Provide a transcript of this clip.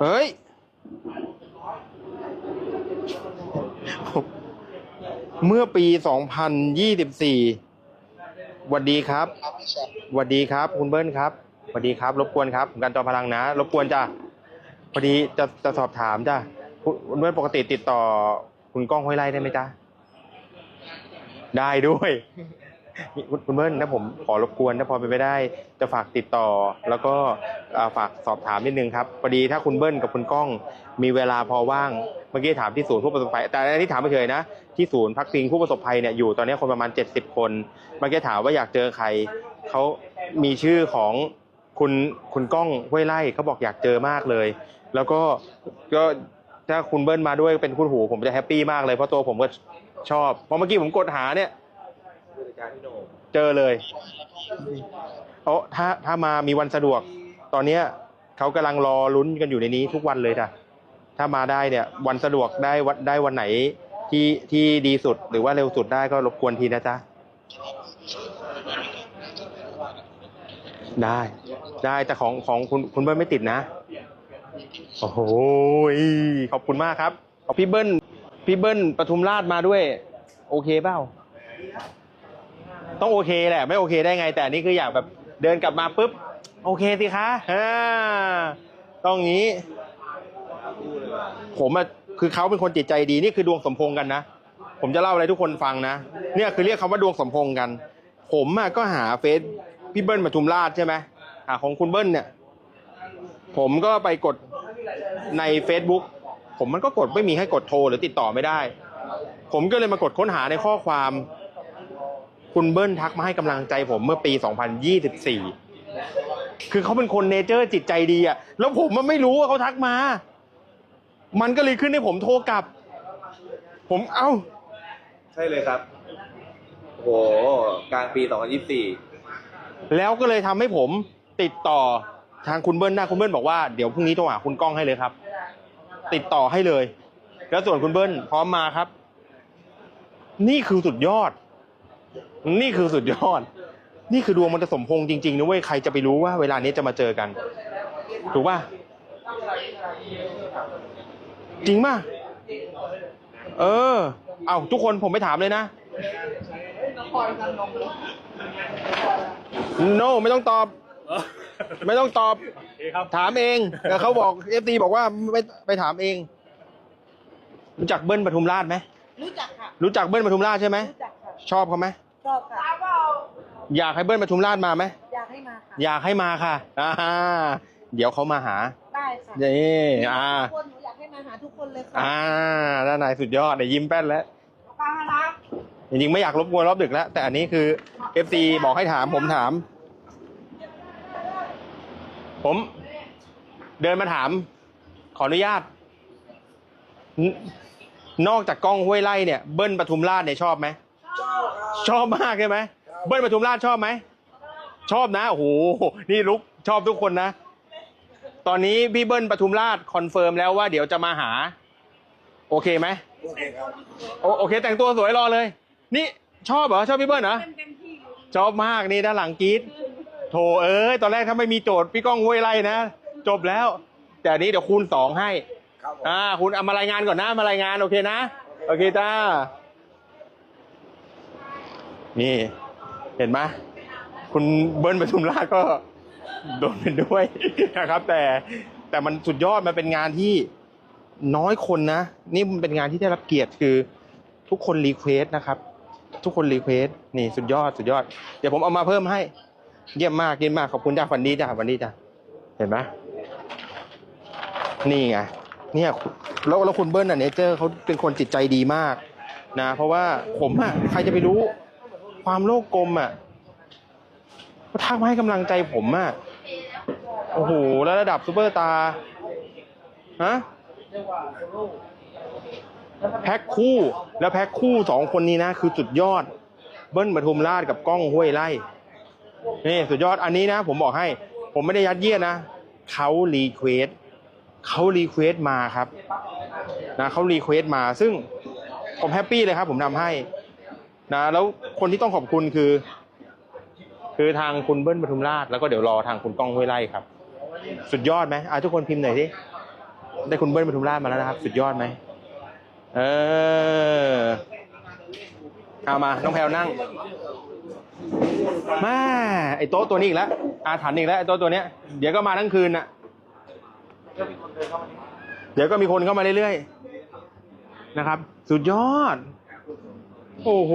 เฮ้ย เมื่อปี 2024หวัสดีครับครับพี่แชมป์หวัสดีครับ คุณเบิ้ลครับหวัสดีครับ รบกวนครับการจอมพลังนะ รบกวนจ้ะพอดีจะจะสอบถามจ้ะคุณเบิ้ลปกติติดต่อ คุณก้องห้วยไร่ได้ไหมจ๊ะได้ด้วย คุณเบิ้ลนะผมขอรบกวนถ้าพอเป็นไปได้ จะฝากติดต่อ แล้วก็อ่าฝากสอบถามนิดนึงครับพอดีถ้าคุณเบิ้ลกับคุณก้องมีเวลาพอว่าง เมื่อกี้ถามที่ศูนย์ผู้ประสบภัยแต่อันนี้ถามไม่เคยนะ ที่ศูนย์พักพิงผู้ประสบภัยเนี่ยอยู่ตอนนี้คนประมาณ 70 คนเมื่อกี้ถามว่าอยากเจอใครเขามีชื่อของคุณคุณก้องห้วยไร่เขาบอกอยากเจอมากเลย แล้วก็ก็ถ้าคุณเบิ้ลมาด้วยเป็นคุณหูผมจะแฮปปี้มากเลยเพราะตัวผมก็ชอบเพราะเมื่อกี้ผมกดหาเนี่ย เจอเลยโอ้ถ้าถ้ามามีวันสะดวก ตอนเนี้ยเขากำลังรอลุ้นกันอยู่ในนี้ทุกวันเลยจ้ะถ้ามาได้เนี่ย วันสะดวกได้วันได้วันไหนที่ที่ดีสุดหรือว่าเร็วสุดได้ก็รบกวนทีนะจ๊ะได้ ได้แต่ของของคุณคุณเบิ้ลไม่ติดนะ โอ้โหขอบคุณมากครับเอาพี่เบิ้ลพี่เบิ้ลปทุมราชมาด้วย โอเคเปล่า ต้องโอเคแหละไม่โอเคได้ไง แต่อันนี่คืออยากแบบเดินกลับมาปุ๊บ โอเคสิคะอ่าต้องงี้ ผมอะคือเขาเป็นคนจิตใจดีนี่คือดวงสมพงษ์กันนะผมจะเล่าอะไรทุกคนฟังนะเนี่ยคือเรียกคำว่าดวงสมพงษ์กัน ผมอะก็หาเฟซพี่เบิ้ลปทุมราชใช่ไหมหาของคุณเบิ้ลเนี่ย ผมก็ไปกดใน Facebook ผมมันก็กดไม่มีให้กดโทรหรือติดต่อไม่ได้ ผมก็เลยมากดค้นหาในข้อความ คุณเบิ้ลทักมาให้กำลังใจผมเมื่อปี 2024 คือเขาเป็นคนเนเจอร์จิตใจดีอะแล้วผมมันไม่รู้ว่าเขาทักมา มันก็เลยขึ้นให้ผมโทรกลับ ผมเอ้า ใช่เลยครับโอ้โหกลางปี 2024 แล้วก็เลยทำให้ผมติดต่อทางคุณเบิ้ลได้คุณเบิ้ลบอกว่าเดี๋ยวพรุ่งนี้โทรหาคุณก้องให้เลยครับ ติดต่อให้เลย แล้วส่วนคุณเบิ้ลพร้อมมาครับ นี่คือสุดยอด นี่คือสุดยอด นี่คือดวงมันจะสมพงษ์จริงๆนะเว้ยใครจะไปรู้ว่าเวลานี้จะมาเจอกัน ถูกป่ะจริงป่ะเออ เอาทุกคนผมไปถามเลยนะ no ไม่ต้องตอบ ไม่ต้องตอบ ถามเองแต่เขาบอกเอฟซีบอกว่าไม่ไปถามเอง รู้จักเบิ้ลปทุมราชไหมรู้จักค่ะ รู้จักเบิ้ลปทุมราชใช่ไหมรู้จักค่ะชอบเขาไหม ชอบค่ะ อยากให้เบิ้ลปทุมราชมาไหม อยากให้มาค่ะ อยากให้มาค่ะอ่าเดี๋ยวเขามาหา ได้ค่ะนี่อ่าทุกคนหนูอยากให้มาหาทุกคนเลยค่ะอ่าด้านในสุดยอดเดี๋ยวยิ้มแป้นแล้วป้ารักจริงๆไม่อยากรบกวนรอบดึกแล้ว แต่อันนี้คือ FC บอกให้ถามผมถาม ผม เดินมาถาม ขออนุญาตนนอกจากกล้องห้วยไล่เนี่ย เบิ้ลปทุมราชเนี่ยชอบไหม ชอบมากใช่ไหมเบิ้ลปทุมราชชอบไหม ชอบนะโอ้โหนี่ลุกชอบทุกคนนะ ตอนนี้พี่เบิ้ลปทุมราชคอนเฟิร์มแล้วว่าเดี๋ยวจะมาหา โอเคไหมโอโอเค แต่งตัวสวยรอเลย นี่ชอบเหรอชอบพี่เบิ้ลเหรอชอบมากนี่ด้านหลังกรีดโถเอ้ยตอนแรกถ้าไม่มีโจทย์พี่ก้องห้วยไล่นะจบแล้ว แต่อันนี้เดี๋ยวคูณสองให้อ่าคุณเอามารายงานก่อนนะมารายงานโอเคนะ โอเคจ้า นี่เห็นไหมคุณเบิ้ลปทุมราชก็โดนเป็นด้วยนะครับ แต่แต่มันสุดยอดมันเป็นงานที่น้อยคนนะ นี่มันเป็นงานที่ได้รับเกียรติคือทุกคนรีเควสนะครับ ทุกคนรีเควสนี่สุดยอดสุดยอด เดี๋ยวผมเอามาเพิ่มให้ เยี่ยมมากเยี่ยมมากขอบคุณจ้าฟันดีจ้าฟันดีจ้าเห็นไหมนี่ไงเนี่ยแล้วแล้วคุณเบิ้ลน่ะเนเจอร์เขาเป็นคนจิตใจดีมากนะ เพราะว่าผมอะใครจะไปรู้ ความโลกกลมอะเขาทักมาให้กำลังใจผมอะโอ้โหแล้วระดับซูเปอร์ตาร์ฮะแพ็คคู่แล้วแพ็คคู่สองคนนี้นะ คือสุดยอด เบิ้ลปทุมราชกับก้องห้วยไร่นี่สุดยอดอันนี้นะ ผมบอกให้ ผมไม่ได้ยัดเยียดนะเขารีเควสเขารีเควสมาครับนะเขารีเควสมาซึ่งผมแฮปปี้เลยครับ ผมทำให้ นะแล้วคนที่ต้องขอบคุณคือ คือทางคุณเบิ้ลปทุมราช แล้วก็เดี๋ยวรอทางคุณก้องห้วยไร่ครับ สุดยอดไหมอะทุกคนพิมพ์หน่อยสิได้คุณเบิ้ลปทุมราชมาแล้วนะครับ สุดยอดไหมเออเอามาน้องแพลวนั่งมาไอโต๊ะตัวนี้อีกแล้วอาถรรพ์อีกแล้วไอโต๊ะตัวเนี้ยเดี๋ยวก็มาทั้งคืนน่ะ เดี๋ยวก็มีคนเข้ามาเรื่อยๆนะครับ สุดยอด โอ้โห